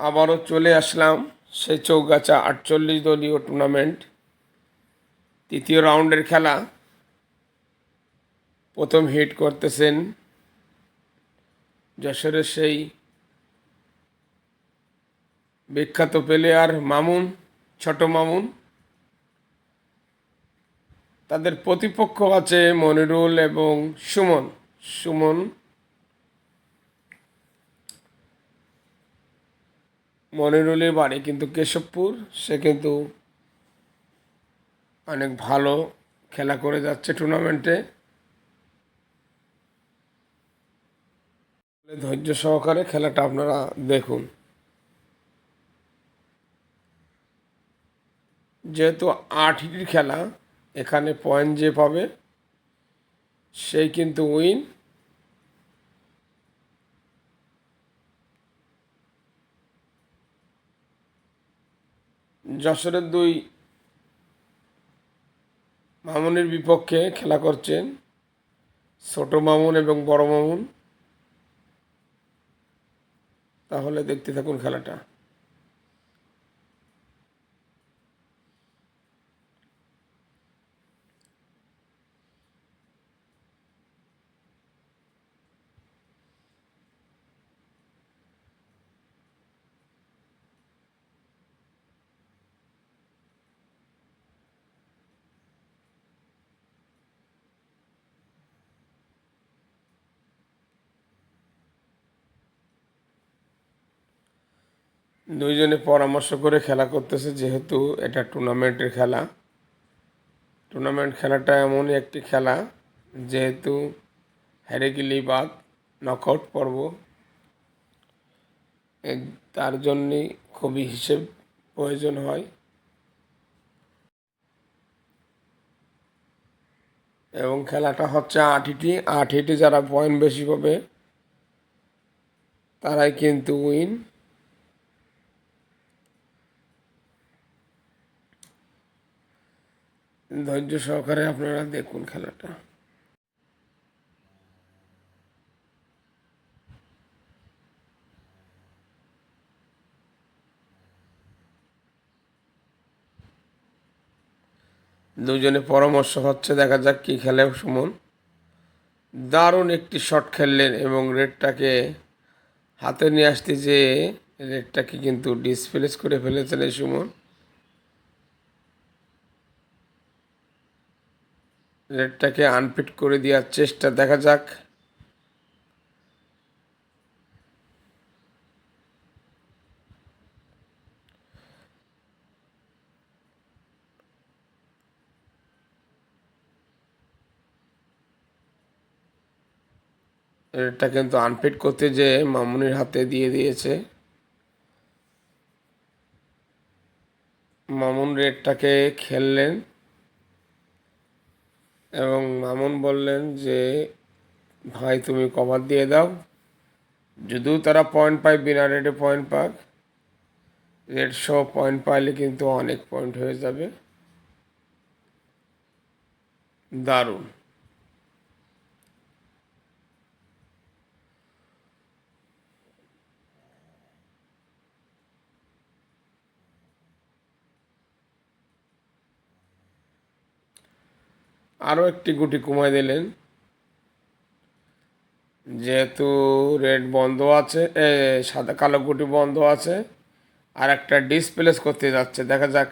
আবারও চলে আসলাম সেই চৌগাছা আটচল্লিশ দলীয় টুর্নামেন্ট তৃতীয় রাউন্ডের খেলা। প্রথম হিট করতেছেন যশোরের সেই বিখ্যাত প্লেয়ার মামুন, ছোট মামুন। তাদের প্রতিপক্ষ আছে মনিরুল এবং সুমন। সুমন মনিরুলের বাড়ি কিন্তু কেশবপুর। সে কিন্তু অনেক ভালো খেলা করে যাচ্ছে টুর্নামেন্টে ধৈর্য সহকারে খেলাটা আপনারা দেখুন। যেহেতু আট হিটির খেলা, এখানে পয়েন্ট যে পাবে সেই কিন্তু উইন যশোরের দুই মামুনের বিপক্ষে খেলা করছেন ছোট মামুন এবং বড় মামুন। তাহলে দেখতে থাকুন খেলাটা। দুইজনে পরামর্শ করে খেলা করতেছে, যেহেতু এটা টুর্নামেন্টের খেলা। টুর্নামেন্ট খেলাটা এমনই একটি খেলা, যেহেতু হেরে গেলেই বাদ নকআউট পর্ব। তার জন্যে খুবই হিসেব প্রয়োজন হয়। এবং খেলাটা হচ্ছে আট হিটি আট হিটে যারা পয়েন্ট বেশি পাবে, তারাই কিন্তু উইন ধৈর্য সহকারে আপনারা দেখুন খেলাটা। দুজনে পরামর্শ হচ্ছে, দেখা যাক কি খেলে সুমন। দারুণ একটি শট খেললেন এবং রেডটাকে হাতে নিয়ে আসতে যে রেডটাকে কিন্তু ডিসপ্লেস করে ফেলেছেন এই সুমন। রেডটাকে আনফিট করে দেওয়ার চেষ্টা, দেখা যাক। রেডটা কিন্তু আনফিট করতে যে মামুনির হাতে দিয়ে দিয়েছে। মামুন রেটটাকে খেললেন। এবং মামুন বললেন যে, ভাই, তুমি কভার দিয়ে দাও। যদিও তারা পয়েন্ট পায়, বিনা রেটে পয়েন্ট পাক রেড শো পয়েন্ট পাইলে কিন্তু অনেক পয়েন্ট হয়ে যাবে। দারুণ। আরও একটি গুটি কমাই দিলেন। যেহেতু রেড বন্ধ আছে সাদা, কালো গুটি বন্ধ আছে, আর একটা ডিসপ্লেস করতে যাচ্ছে, দেখা যাক।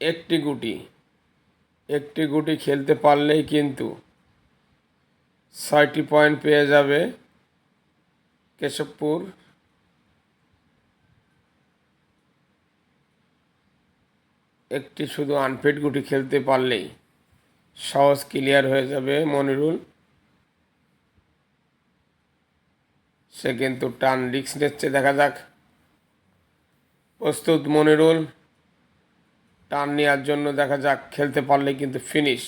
একটি গুটি একটি গুটি খেলতে পারলেই কিন্তু ছয়টি পয়েন্ট পেয়ে যাবে কেশবপুর। একটি শুধু আনফিট গুটি খেলতে পারলেই সহজ ক্লিয়ার হয়ে যাবে মনিরুল। সে কিন্তু টান রিক্স নিচ্ছে, দেখা যাক। প্রস্তুত মনিরুল। টান নেওয়ার জন্য দেখা যাক, খেলতে পারলে কিন্তু ফিনিশ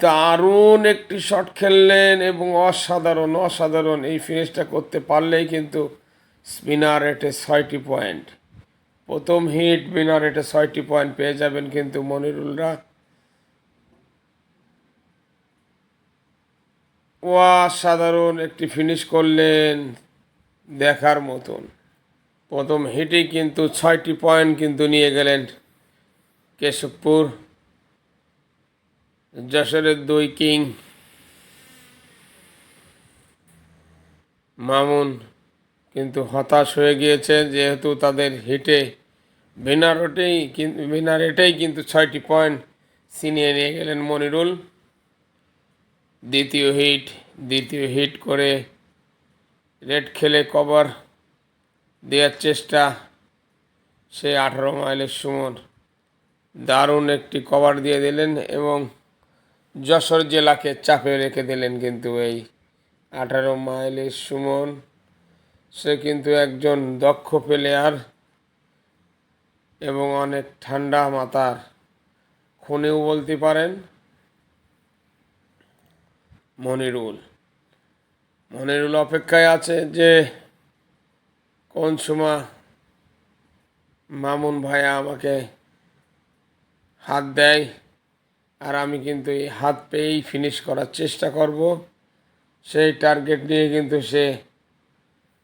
দারুণ একটি শট খেললেন এবং অসাধারণ অসাধারণ এই ফিনিশটা করতে পারলেই কিন্তু স্পিনার রেটে ছয়টি পয়েন্ট প্রথম হিট বিনার রেটে ছয়টি পয়েন্ট পেয়ে যাবেন কিন্তু মনিরুলরা। অসাধারণ একটি ফিনিশ করলেন দেখার মতন। প্রথম হিটেই কিন্তু ছয়টি পয়েন্ট কিন্তু নিয়ে গেলেন কেশবপুর। যশোরের দুই কিং, মামুন কিন্তু হতাশ হয়ে গিয়েছে যেহেতু তাদের হিটে বিনা রোটেই বিনা রেটেই কিন্তু ছয়টি পয়েন্ট ছিনিয়ে নিয়ে গেলেন মনিরুল। দ্বিতীয় হিট দ্বিতীয় হিট করে রেড খেলে কভার দেওয়ার চেষ্টা সে আঠারো মাইলের সুমন। দারুণ একটি কভার দিয়ে দিলেন এবং যশোর জেলাকে চাপে রেখে দিলেন কিন্তু এই আঠারো মাইলের সুমন। সে কিন্তু একজন দক্ষ প্লেয়ার এবং অনেক ঠান্ডা মাথার খুনেও বলতে পারেন, মনিরুল। মনিরুল অপেক্ষায় আছে যে কোন সময় মামুন ভাইয়া আমাকে হাত দেয়। আর আমি কিন্তু এই হাত পেয়েই ফিনিশ করার চেষ্টা করব। সেই টার্গেট নিয়ে কিন্তু সে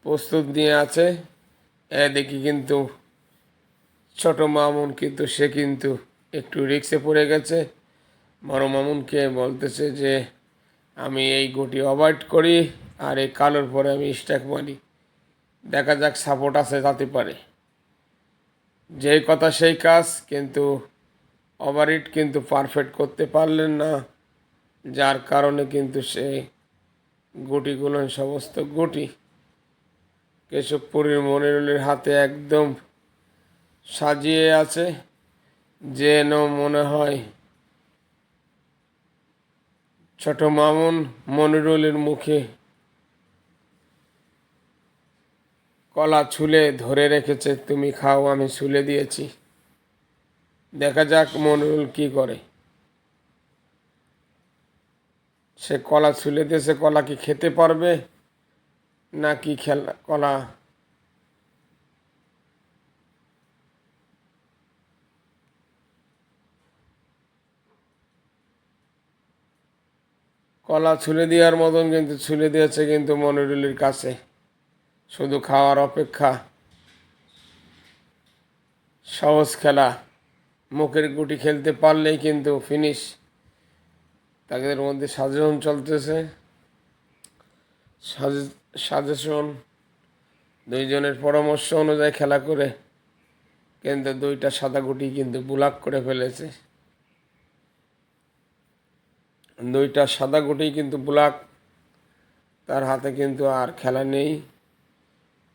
প্রস্তুত নিয়ে আছে। এ দেখি কিন্তু ছোট মামুন কিন্তু সে কিন্তু একটু রিক্সে পড়ে গেছে। বড় মামুনকে বলতেছে যে, আমি এই গুটি অ্যাভয়েড করি আর এই কালোর পরে আমি স্ট্যাক মারি দেখা যাক সাপোর্ট আছে, যাতে পারে। যেই কথা, সেই কাজ, কিন্তু ওভারহিট কিন্তু পারফেক্ট করতে পারলেন না, যার কারণে কিন্তু সে গুটিগুলো সমস্ত গুটি। কেশবপুরীর মনিরুলের হাতে একদম সাজিয়ে আছে, যেন মনে হয় ছোট মামুন মনিরুলের মুখে কলা ছুলে ধরে রেখেছে, তুমি খাও, আমি ছুলে দিয়েছি। দেখা যাক মনিরুল কি করে। সে কলা ছুলে দিয়েছে কলা কি খেতে পারবে না কি খেলা, কলা কলা ছুলে দেওয়ার মতন কিন্তু, ছুলে দিয়েছে কিন্তু মনিরুলের কাছে। শুধু খাওয়ার অপেক্ষা। সহজ খেলা। মুখের গুটি খেলতে পারলেই কিন্তু ফিনিশ তাদের মধ্যে সাজেশন চলতেছে। সাজেশন, দুইজনের পরামর্শ অনুযায়ী খেলা করে কিন্তু দুইটা সাদা গুটি কিন্তু ব্লাক করে ফেলেছে। দুইটা সাদা গুটি কিন্তু ব্লাক তার হাতে কিন্তু আর খেলা নেই।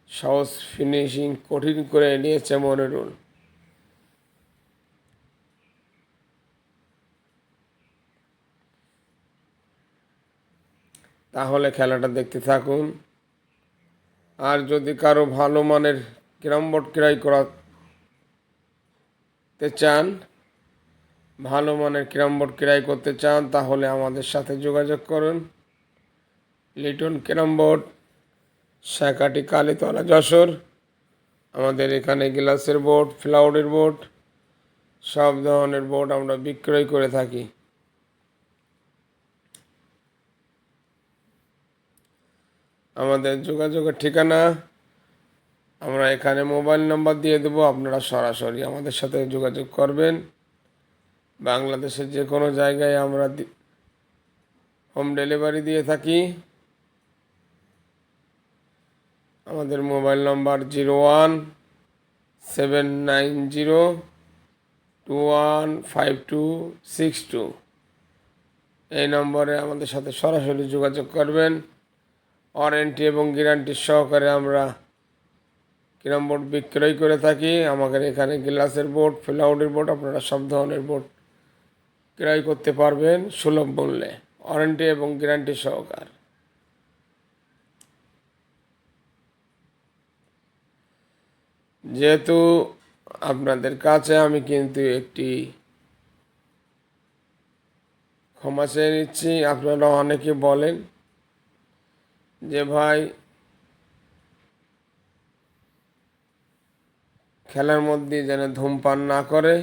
সহজ ফিনিশিং কঠিন করে নিয়েছে মনিরুল। তাহলে খেলাটা দেখতে থাকুন। আর যদি কারও ভালো মানের ক্যারাম বোর্ড ক্রয় করাতে চান, ভালো মানের ক্যারাম বোর্ড ক্রয় করতে চান, তাহলে আমাদের সাথে যোগাযোগ করুন। লিটন ক্যারাম বোর্ড, শাখাটি কালীতলা, যশোর। আমাদের এখানে গ্লাসের বোর্ড ফ্লাউডের বোর্ড, সব ধরনের বোর্ড আমরা বিক্রয় করে থাকি। আমাদের যোগাযোগের ঠিকানা, আমরা এখানে মোবাইল নাম্বার দিয়ে দেবো, আপনারা সরাসরি আমাদের সাথে যোগাযোগ করবেন। বাংলাদেশের যে কোনো জায়গায় আমরা হোম ডেলিভারি দিয়ে থাকি। আমাদের mobile number zero one seven nine zero two one five two six two. এই নম্বরে আমাদের সাথে সরাসরি যোগাযোগ করবেন। ওয়ারেন্টি এবং গ্যারান্টি সহকারে আমরা কিরম বোর্ড বিক্রয় করে থাকি, আমাদের এখানে গ্লাসের বোর্ড, ফ্লাউডের বোর্ড, আপনারা সব ধরনের বোর্ড ক্রয় করতে পারবেন সুলভ মূল্যে, ওয়ারেন্টি এবং গ্যারান্টি সহকার। যেহেতু আপনাদের কাছে আমি কিন্তু একটি ক্ষমা চেয়ে নিচ্ছি, আপনারা অনেকে বলেন যে ভাই খেলার মধ্যে যেন ধূমপান না করে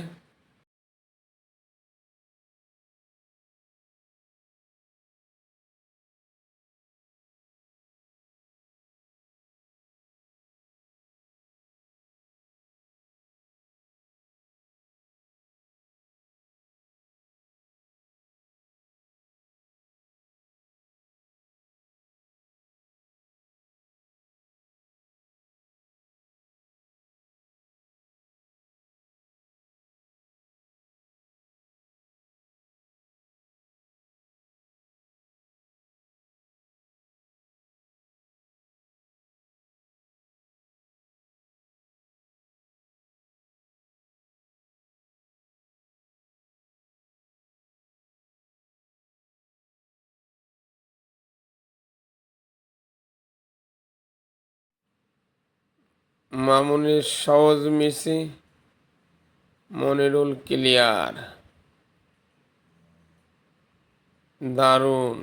মামুনের সহজ মিসি মনিরুল ক্লিয়ার। দারুণ।